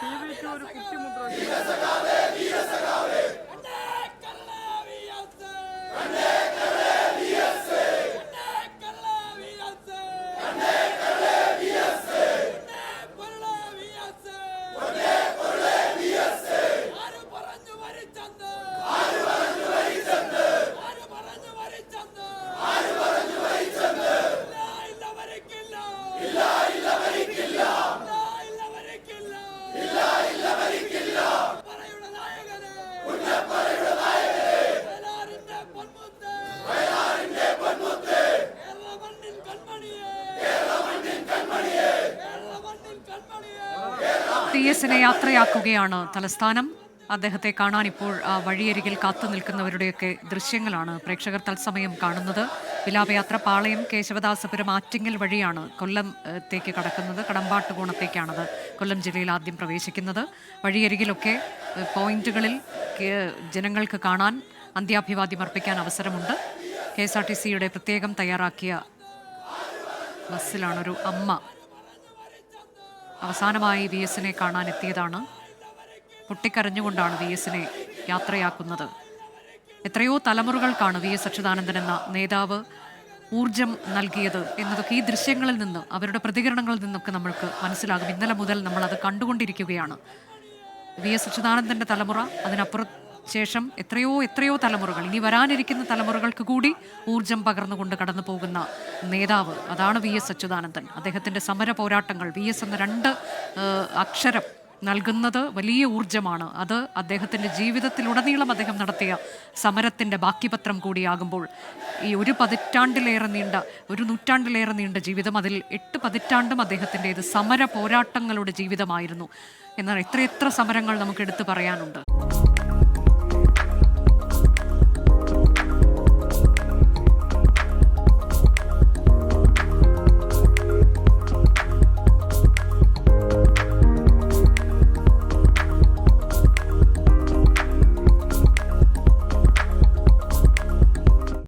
T വിക്ക് ഒരു കുറ്റിമുദ്ര T എസിനെ യാത്രയാക്കുകയാണ് തലസ്ഥാനം. അദ്ദേഹത്തെ കാണാൻ ഇപ്പോൾ വഴിയരികിൽ കാത്തു നിൽക്കുന്നവരുടെയൊക്കെ ദൃശ്യങ്ങളാണ് പ്രേക്ഷകർ തത്സമയം കാണുന്നത്. വിലാപയാത്ര പാളയം കേശവദാസപുരം ആറ്റിങ്ങൽ വഴിയാണ് കൊല്ലത്തേക്ക് കടക്കുന്നത്. കടമ്പാട്ട് കോണത്തേക്കാണത് കൊല്ലം ജില്ലയിൽ ആദ്യം പ്രവേശിക്കുന്നത്. വഴിയരികിലൊക്കെ പോയിന്റുകളിൽ ജനങ്ങൾക്ക് കാണാൻ അന്ത്യാഭിവാദ്യം അർപ്പിക്കാൻ അവസരമുണ്ട്. കെ എസ് ആർ ടി സിയുടെ പ്രത്യേകം തയ്യാറാക്കിയ ബസ്സിലാണ് ഒരു അമ്മ അവസാനമായി വി എസിനെ കാണാൻ എത്തിയതാണ് പൊട്ടിക്കരഞ്ഞുകൊണ്ടാണ് വി എസിനെ യാത്രയാക്കുന്നത്. എത്രയോ തലമുറകൾക്കാണ് വി എസ് അച്യുതാനന്ദൻ എന്ന നേതാവ് ഊർജം നൽകിയത് എന്നതൊക്കെ ഈ ദൃശ്യങ്ങളിൽ നിന്ന് അവരുടെ പ്രതികരണങ്ങളിൽ നിന്നൊക്കെ നമ്മൾക്ക് മനസ്സിലാകും. ഇന്നലെ മുതൽ നമ്മൾ അത് കണ്ടുകൊണ്ടിരിക്കുകയാണ്. വി എസ് അച്യുതാനന്ദന്റെ തലമുറ അതിനപ്പുറം ശേഷം എത്രയോ എത്രയോ തലമുറകൾ ഇനി വരാനിരിക്കുന്ന തലമുറകൾക്ക് കൂടി ഊർജം പകർന്നുകൊണ്ട് കടന്നു പോകുന്ന നേതാവ് അതാണ് വി എസ് അച്യുതാനന്ദൻ. അദ്ദേഹത്തിന്റെ സമര പോരാട്ടങ്ങൾ വി എസ് എന്ന രണ്ട് അക്ഷരം നൽകുന്നത് വലിയ ഊർജമാണ് അത് അദ്ദേഹത്തിന്റെ ജീവിതത്തിലുടനീളം അദ്ദേഹം നടത്തിയ സമരത്തിന്റെ ബാക്കിപത്രം കൂടിയാകുമ്പോൾ ഈ ഒരു പതിറ്റാണ്ടിലേറെ നീണ്ട ഒരു നൂറ്റാണ്ടിലേറെ നീണ്ട ജീവിതം അതിൽ എട്ട് പതിറ്റാണ്ടും അദ്ദേഹത്തിന്റെത് സമര പോരാട്ടങ്ങളുടെ ജീവിതമായിരുന്നു. എന്നാൽ എത്രയെത്ര സമരങ്ങൾ നമുക്ക് എടുത്തു പറയാനുണ്ട്.